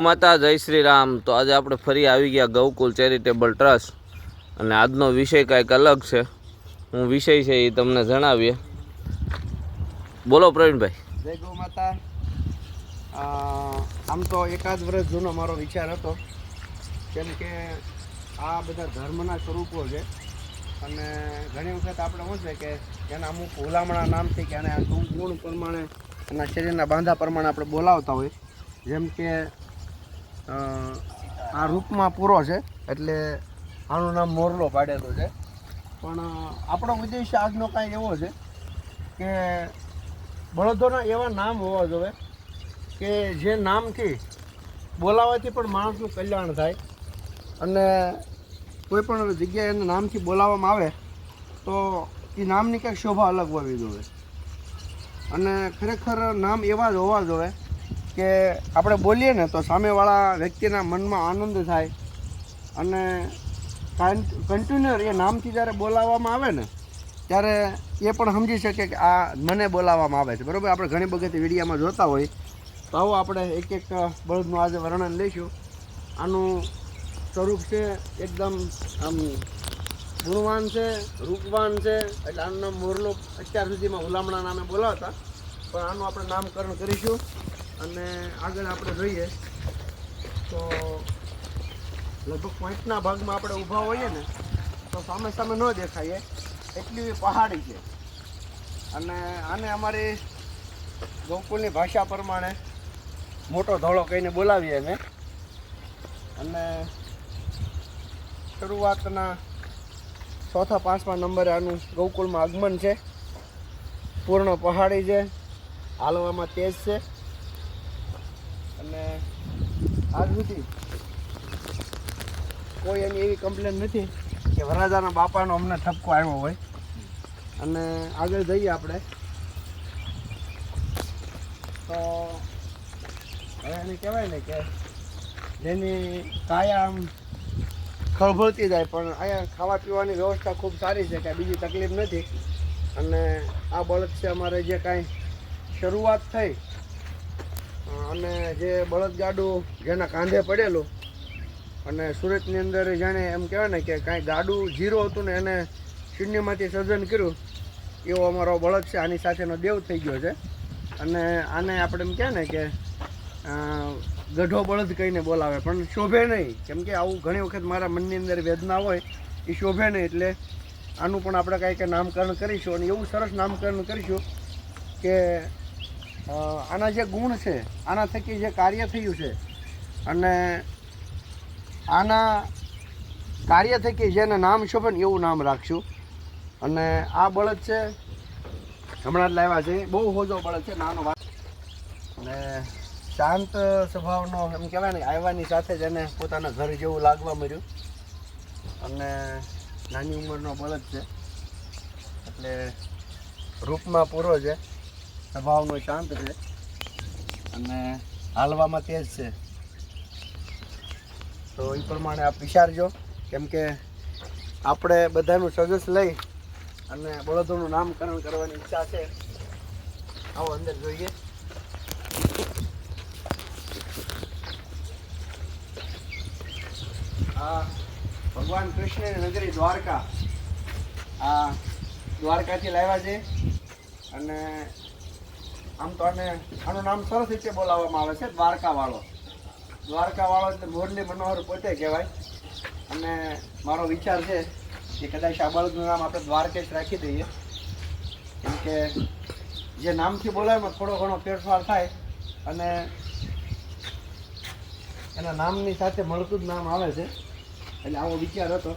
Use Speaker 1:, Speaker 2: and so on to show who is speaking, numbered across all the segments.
Speaker 1: માતા, જય શ્રી રામ તો આજે આપણે ફરી આવી ગયા ગૌકુલ ચેરિટેબલ ટ્રસ્ટ. અને આજનો વિષય કાંઈક અલગ છે. હું વિષય છે એ તમને જણાવીએ. બોલો પ્રવીણભાઈ.
Speaker 2: જય ગૌ માતા. આમ તો એકાદ વર્ષ જૂનો મારો વિચાર હતો. કેમ કે આ બધા ધર્મના સ્વરૂપો છે. અને ઘણી વખત આપણે શું છે કે એના અમુક હુલામણા નામથી કે એને ગુણ પ્રમાણે, એના શરીરના બાંધા પ્રમાણે આપણે બોલાવતા હોય. જેમ કે આ રૂપમાં પૂરો છે, એટલે આનું નામ મોરલો પાડેલો છે. પણ આપણો ઉદ્દેશ આજનો કાંઈ એવો છે કે બળદોના એવા નામ હોવા જોઈએ કે જે નામથી બોલાવાથી પણ માણસનું કલ્યાણ થાય અને કોઈ પણ જગ્યાએ એના નામથી બોલાવવામાં આવે તો એ નામની કંઈક શોભા અલગ હોવી જોઈએ અને ખરેખર નામ એવા જ હોવા જોઈએ કે આપણે બોલીએ ને તો સામેવાળા વ્યક્તિના મનમાં આનંદ થાય અને કન્ટિન્યુઅર એ નામથી જ્યારે બોલાવવામાં આવે ને, ત્યારે એ પણ સમજી શકે કે આ મને બોલાવવામાં આવે છે. બરાબર? આપણે ઘણી બધી વિડીયામાં જોતા હોય. તો આવો આપણે એક એક બળદનું આજે વર્ણન લઈશું. આનું સ્વરૂપ છે એકદમ આમ ગુણવાન છે, રૂપવાન છે. એટલે આનું નામ મોરલો અત્યાર સુધીમાં હુલામણા નામે બોલાવતા. પણ આનું આપણે નામકરણ કરીશું. અને આગળ આપણે જોઈએ, તો લગભગ પોઈન્ટના ભાગમાં આપણે ઊભા હોઈએ ને, તો સામે સામે ન દેખાઈએ એટલી પહાડી છે. અને આને અમારી ગોકુલની ભાષા પ્રમાણે મોટો ધોળો કહીને બોલાવીએ અમે. અને શરૂઆતના ચોથા, પાંચમા નંબરે આનું ગૌકુળમાં આગમન છે. પૂર્ણ પહાડી છે. હાલવામાં તેજ છે. અને આજ સુધી કોઈ એની એવી કમ્પ્લેન નથી કે વરરાજાના બાપાનો અમને ઠપકો આવ્યો હોય. અને આગળ જઈએ આપણે. તો હવે એને કહેવાય ને કે જેની કાયા આમ ખળભળતી જાય, પણ અહીંયા ખાવા પીવાની વ્યવસ્થા ખૂબ સારી છે કે બીજી તકલીફ નથી. અને આ બળદ છે અમારે જે કાંઈ શરૂઆત થઈ અને જે બળદગાડું જેના કાંધે પડેલું, અને સુરતની અંદર જાણે એમ કહેવાય ને કે કાંઈ ગાડું જીરો હતું ને એને શૂન્યમાંથી સર્જન કર્યું, એવો અમારો બળદ છે, આની સાથેનો દેવ થઈ ગયો છે. અને આને આપણે એમ કહે ને કે ગઢો બળદ કહીને બોલાવે, પણ શોભે નહીં. કેમ કે આવું ઘણી વખત મારા મનની અંદર વેદના હોય, એ શોભે નહીં. એટલે આનું પણ આપણે કાંઈક નામકરણ કરીશું અને એવું સરસ નામકરણ કરીશું કે આના જે ગુણ છે, આના થકી જે કાર્ય થયું છે, અને આના કાર્ય થકી જેને નામ શોભે ને એવું નામ રાખશું અને આ બળદ છે, હમણાં જ લાવ્યા છે. બહુ હોજો બળદ છે, નાનો વાત. અને શાંત સ્વભાવનો એમ કહેવાય ને આવ્યાની સાથે જ એને પોતાના ઘર જેવું લાગવા મળ્યું. અને નાની ઉંમરનો બળદ છે. એટલે રૂપમાં પૂરો છે. સ્વભાવનો શાંત છે. અને હાલવામાં તેજ છે. તો એ પ્રમાણે આપ વિચારજો, કેમ કે આપણે બધાનું સજેસ લઈ અને બળદોનું નામકરણ કરવાની ઈચ્છા છે. આવો અંદર જોઈએ. આ ભગવાન કૃષ્ણની નગરી દ્વારકા. આ દ્વારકાથી લાવ્યા છે. અને આમ તો આને આનું નામ સરસ રીતે બોલાવવામાં આવે છે, દ્વારકાવાળો. દ્વારકાવાળો એટલે મોરલી મનોહર પોતે કહેવાય. અને મારો વિચાર છે કે કદાચ આ બળદનું નામ આપણે દ્વારકેશ રાખી દઈએ. કેમ કે જે નામથી બોલાય થોડો ઘણો ફેરફાર થાય અને એના નામની સાથે મળતું જ નામ આવે છે. એટલે આવો વિચાર હતો.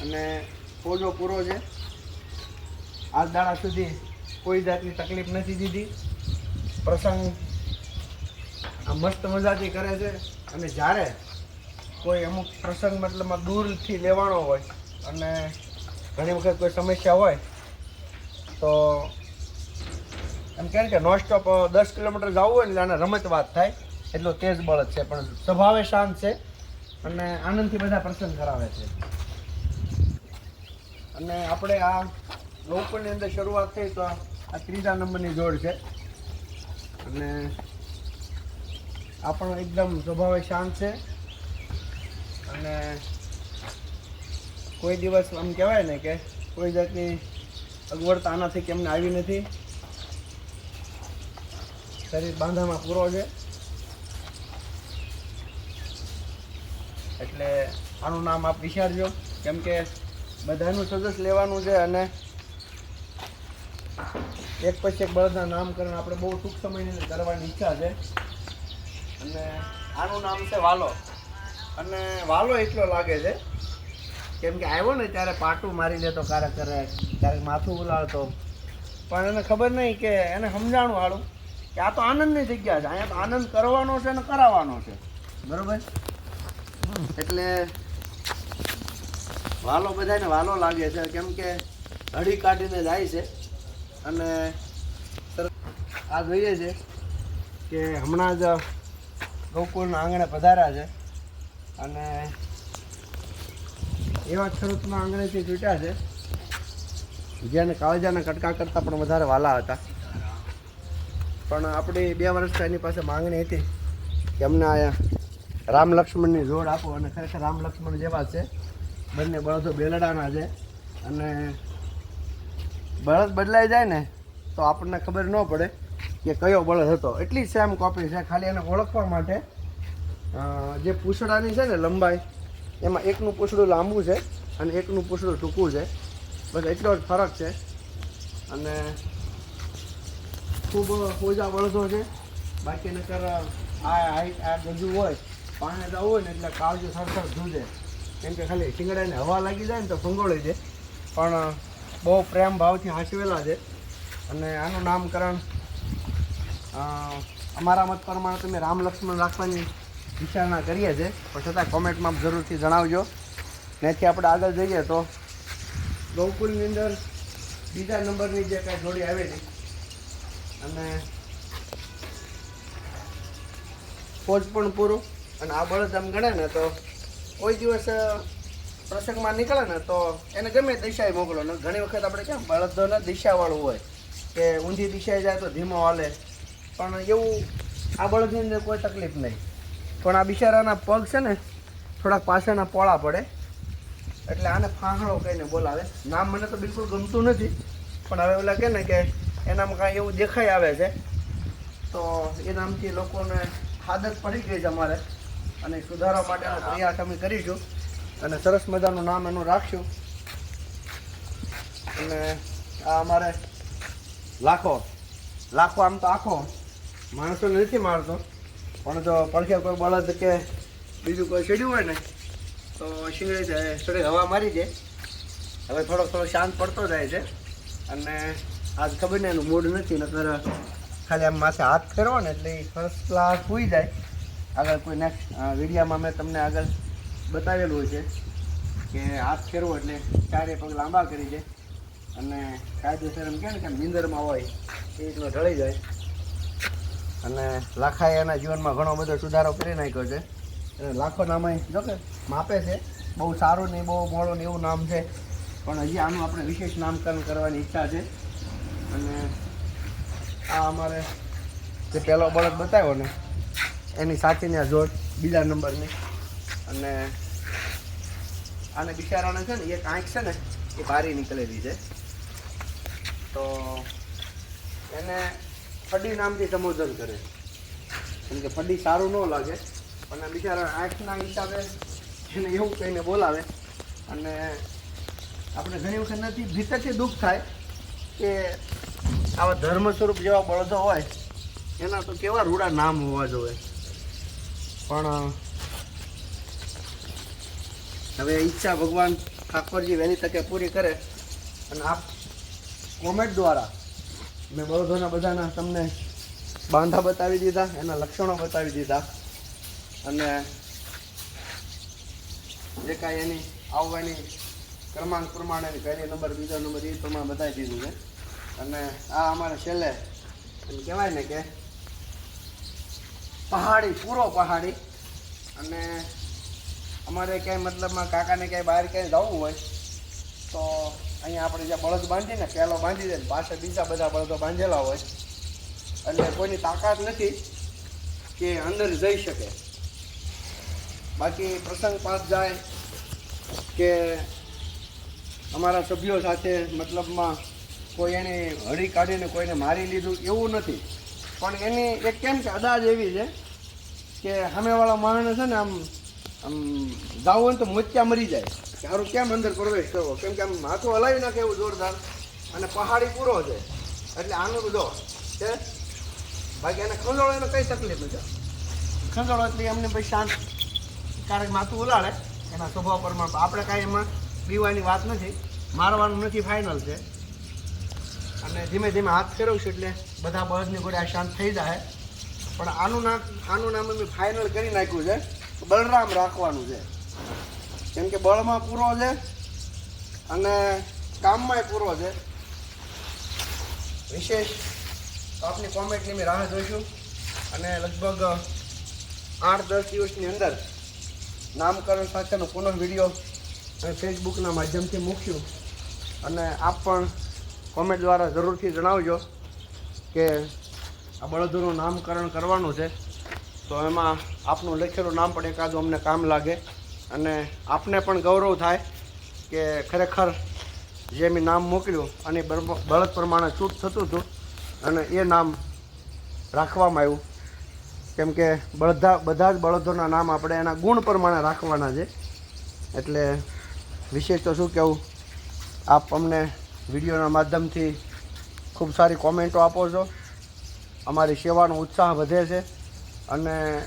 Speaker 2: અને પોજો પૂરો છે. આજ દાડા સુધી કોઈ જાતની તકલીફ નથી દીધી. પ્રસંગ આ મસ્ત મજાથી કરે છે અને જ્યારે કોઈ અમુક પ્રસંગ મતલબમાં દૂરથી લેવાનો હોય અને ઘણી વખત કોઈ સમસ્યા હોય, તો એમ કહે ને કે નોન સ્ટોપ દસ કિલોમીટર જવું હોય ને એટલે આને રમત વાત થાય. એટલો તેજ બળદ છે, પણ સ્વભાવે શાંત છે અને આનંદથી બધા પ્રસંગ કરાવે છે. અને આપણે આ લોકલની અંદર શરૂઆત થઈ તો આ ત્રીજા નંબરની જોડ છે. અને આ પણ એકદમ સ્વભાવે શાંત છે. અને કોઈ દિવસ આમ કહેવાય ને કે કોઈ જાતની અગવડતા આનાથી કેમને આવી નથી. શરીર બાંધામાં પૂરો છે. એટલે આનું નામ આપ વિચારજો. કેમ કે બધાનું સજેસ લેવાનું છે અને એક પછી એક બળદના નામકરણ આપણે બહુ ટૂંક સમયની કરવાની ઈચ્છા છે. અને આનું નામ છે વાલો. અને વાલો એટલો લાગે છે કેમ કે આવ્યો ને ત્યારે પાટું મારી લેતો ક્યારેક કરે ક્યારેક માથું બોલાવતો પણ એને ખબર નહીં કે એને સમજાણું વાળું કે આ તો આનંદની જગ્યા છે. અહીંયા તો આનંદ કરવાનો છે અને કરાવવાનો છે. બરાબર? એટલે વાલો બધાને વાલો લાગે છે. કેમ કે હળી કાઢીને જાય છે. અને આ જોઈએ છે કે હમણાં જ ગોકુળના આંગણે પધાર્યા છે. અને એવા ખેડૂતના આંગણેથી ચૂંટ્યા છે. જેને કાળજાના કટકા કરતાં પણ વધારે વાલા હતા. પણ આપણી બે વર્ષથી એની પાસે માંગણી હતી કે અમને અહીંયા રામ લક્ષ્મણની જોડ આપો. અને ખરેખર રામ લક્ષ્મણ જેવા છે. બંને બળદો બેલડાના છે. અને બળદ બદલાઈ જાય ને, તો આપણને ખબર ન પડે કે કયો બળદ હતો. એટલી સેમ કોપી છે. ખાલી એને ઓળખવા માટે જે પૂંછડાની છે ને લંબાઈ, એમાં એકનું પૂછડું લાંબુ છે અને એકનું પૂછડું ટૂંકું છે. બસ એટલો જ ફરક છે. અને ખૂબ ઓજા બળદો છે. બાકી નકર આ આ ગજુ હોય પાણી જવું હોય ને એટલે કાળજી સરસર ધૂજે. કેમ કે ખાલી શિંગડાને હવા લાગી જાય ને તો ફંગોળી છે પણ બહુ પ્રેમ ભાવથી હાંસવેલા છે. અને આનું નામકરણ અમારા મત પ્રમાણે તમે રામ લક્ષ્મણ રાખવાની વિચારણા કરીએ છીએ. પણ છતાં કોમેન્ટમાં જરૂરથી જણાવજો. ત્યાંથી આપણે આગળ જઈએ તો ગૌકુલની અંદર બીજા નંબરની જે કાંઈ જોડી આવેલી. અને ફોજ પણ પૂરું. અને આ બળદ આમ ગણે ને તો કોઈ દિવસ પ્રસંગમાં નીકળે ને તો એને ગમે દિશાએ મોકલો. ને ઘણી વખત આપણે કેમ બળદોને દિશાવાળું હોય કે ઊંધી દિશાએ જાય તો ધીમો હાલે. પણ એવું આ બળદની કોઈ તકલીફ નહીં. પણ આ બિચારાના પગ છે ને થોડાક પાછળના પોળા પડે. એટલે આને ફાંહળો કહીને બોલાવે. નામ મને તો બિલકુલ ગમતું નથી. પણ હવે ઓલા કહે ને કે એનામાં કાંઈ એવું દેખાઈ આવે છે. તો એ નામથી લોકોને આદત પડી ગઈ છે અમારે. અને સુધારવા માટેનો પ્રયાસ અમે કરીશું. અને સરસ મજાનું નામ એનું રાખ્યું. અને આ અમારે લાખો લાખો આમ તો આખો. માણસોને નથી મારતો પણ જો પડખે કોઈ બળદ કે બીજું કોઈ ચડ્યું હોય ને, તો શીંગડે જાય થોડી હવા મારી દે. હવે થોડો થોડો શાંત પડતો જાય છે. અને આજ ખબર ને એનું મૂડ નથી. નકર ખાલી આમ માથે હાથ ફેરવો ને એટલે ફર્સ્ટ ક્લાસ હોઈ જાય. આગળ કોઈ નેક્સ્ટ વિડીયામાં મેં તમને આગળ બતાવેલું છે કે હાથ ફેરવો એટલે ચારે પગ લાંબા કરી દે. અને કાયદેસર એમ કહે ને કે નીંદરમાં હોય એ રીતનો ઢળી જાય. અને લાખાએ એના જીવનમાં ઘણો બધો સુધારો કરી નાખ્યો છે. અને લાખો નામે જો કે માપે છે. બહુ સારું ને બહુ મોડું ને એવું નામ છે. પણ હજી આનું આપણે વિશેષ નામકરણ કરવાની ઈચ્છા છે. અને આ અમારે જે પહેલો બળદ બતાવ્યો ને, એની સાથેની આ જોડ, બીજા નંબરની. અને આને બિચારાને છે ને એક આંખ છે ને એ બારી નીકળેલી છે. તો એને ફડી નામથી સંબોધન કરે. કેમ કે ફડી સારું ન લાગે. અને બિચારા આંખના હિસાબે એને એવું કહીને બોલાવે. અને આપણે ઘણી વખત નથી ભીતરથી દુઃખ થાય કે આવા ધર્મ સ્વરૂપ જેવા બળદો હોય, એના તો કેવા રૂડા નામ હોવા જોઈએ. પણ હવે ઈચ્છા ભગવાન ઠાકોરજી વહેલી તકે પૂરી કરે અને આપ કોમેન્ટ દ્વારા મેં બળદોના બધાના તમને બાંધા બતાવી દીધા, એના લક્ષણો બતાવી દીધા. અને જે કાંઈ એની આવવાની ક્રમાંક પ્રમાણે પહેલી નંબર બીજો નંબર એ પ્રમાણે બતાવી દીધું છે. અને આ અમારે છેલ્લે, એમ કહેવાય ને કે પહાડી, પૂરો પહાડી. અને અમારે ક્યાંય મતલબમાં કાકાને ક્યાંય બહાર ક્યાંય જવું હોય, તો અહીંયા આપણે જે બળદ બાંધીને પહેલો બાંધી દે ને પાછળ બીજા બધા બળદો બાંધેલા હોય. એટલે કોઈની તાકાત નથી કે અંદર જઈ શકે. બાકી પ્રસંગ પાસ જાય કે અમારા સભ્યો સાથે મતલબમાં કોઈ એને હળી કાઢીને કોઈને મારી લીધું એવું નથી. પણ એની એક કેમ કે અદાજ એવી છે કે સામેવાળા માણસ છે ને આમ આમ જાવું હોય તો મોચ્યા મરી જાય. સારું, કેમ અંદર પ્રવેશ કરવો? કેમ કે આમ માથું હલાવી નાખે એવું જોરદાર અને પહાડી પૂરો છે. એટલે આનું બધો છે બાકી એને ખંજોળો એને કઈ તકલીફ નથી ખંજોળો એટલે એમને પછી શાંત કારણ કે માથું ઉલાડે એના સ્વભાવ પ્રમાણે. આપણે કાંઈ એમાં પીવાની વાત નથી. મારવાનું નથી ફાઇનલ છે. અને ધીમે ધીમે હાથ ફેરવશું એટલે બધા બળદની ગોળે આ શાંત થઈ જાય. પણ આનું નામ આનું નામ અમે ફાઇનલ કરી નાખ્યું છે. બલરામ રાખવાનું છે. કેમ કે બળમાં પૂરો છે અને કામમાંય પૂરો છે. વિશેષ આપની કોમેન્ટની મેં રાહ જોઈશું અને લગભગ આઠ દસ દિવસની અંદર નામકરણ સાથેનો પુનઃ વીડિયો અને ફેસબુકના માધ્યમથી મૂક્યું. અને આપ પણ કોમેન્ટ દ્વારા જરૂરથી જણાવજો કે આ બળદોનું નામકરણ કરવાનું છે. તો એમાં આપનું લખેલું નામ પણ એકાદું અમને કામ લાગે અને આપને પણ ગૌરવ થાય કે ખરેખર જે મેં નામ મોકલ્યું અને બળદ પ્રમાણે ચૂટ થતું હતું અને એ નામ રાખવામાં આવ્યું. કેમ કે બધા બધા જ બળદોના નામ આપણે એના ગુણ પ્રમાણે રાખવાના છે. એટલે વિશેષ તો શું કહેવું? આપ અમને વિડીયોના માધ્યમથી ખૂબ સારી કોમેન્ટો આપો છો. અમારી સેવાનો ઉત્સાહ વધે છે. અને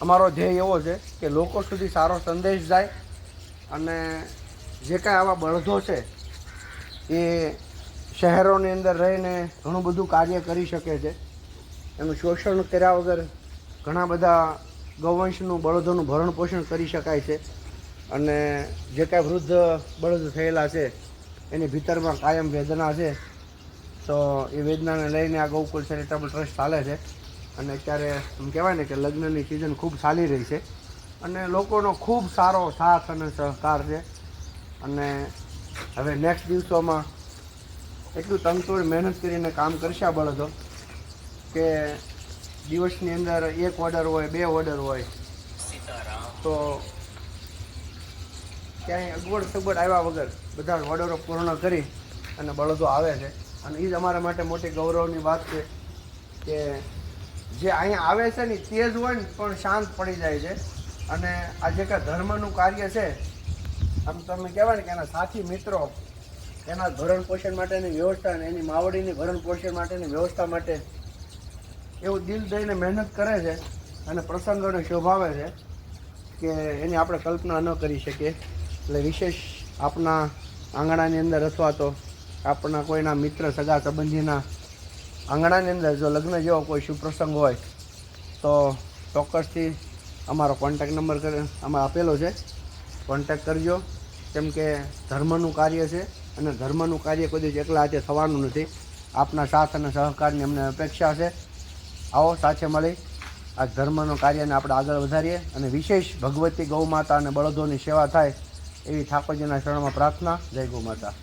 Speaker 2: અમારો ધ્યેય એવો છે કે લોકો સુધી સારો સંદેશ જાય અને જે કાંઈ આવા બળદો છે એ શહેરોની અંદર રહીને ઘણું બધું કાર્ય કરી શકે છે. એનું શોષણ કર્યા વગર ઘણા બધા ગૌવંશનું બળદોનું ભરણ પોષણ કરી શકાય છે અને જે કાંઈ વૃદ્ધ બળદ થયેલા છે એની ભીતરમાં કાયમ વેદના છે. તો એ વેદનાને લઈને આ ગૌકુલ ચેરિટેબલ ટ્રસ્ટ ચાલે છે. અને અત્યારે એમ કહેવાય ને કે લગ્નની સિઝન ખૂબ ચાલી રહી છે. અને લોકોનો ખૂબ સારો સાથ અને સહકાર છે. અને હવે નેક્સ્ટ દિવસોમાં એટલું તંતુર મહેનત કરીને કામ કરશે બળદો કે દિવસની અંદર એક ઓર્ડર હોય, બે ઓર્ડર હોય. તો ક્યાંય અગવડ સગવડ આવ્યા વગર બધા ઓર્ડરો પૂર્ણ કરી અને બળદો આવે છે. અને એ જ અમારા માટે મોટી ગૌરવની વાત છે કે જે અહીંયા આવે છે ને તે જ હોય ને પણ શાંત પડી જાય છે. અને આ જે કાંઈ ધર્મનું કાર્ય છે, આમ તમે કહેવાય ને કે એના સાથી મિત્રો, એના ભરણ પોષણ માટેની વ્યવસ્થા અને એની માવડીની ભરણ પોષણ માટેની વ્યવસ્થા માટે એવું દિલ દઈને મહેનત કરે છે અને પ્રસંગોને શોભાવે છે કે એની આપણે કલ્પના ન કરી શકીએ. એટલે વિશેષ આપના આંગણાની અંદર અથવા તો આપણા કોઈના મિત્ર, સગા, સંબંધીના આંગણાની અંદર જો લગ્ન જેવો કોઈ શુભ પ્રસંગ હોય, તો ચોક્કસથી અમારો કોન્ટેક નંબર આમાં આપેલો છે. કોન્ટેક કરજો. કેમ કે ધર્મનું કાર્ય છે અને ધર્મનું કાર્ય કોઈ દિવસ એકલા હાથે થવાનું નથી. આપના સાથ અને સહકારની અમને અપેક્ષા છે. આવો સાથે મળી આ ધર્મનું કાર્યને આપણે આગળ વધારીએ અને વિશેષ ભગવતી ગૌ માતા અને બળદોની સેવા થાય એવી ઠાકોરજીના શરણમાં પ્રાર્થના. જય ગૌ માતા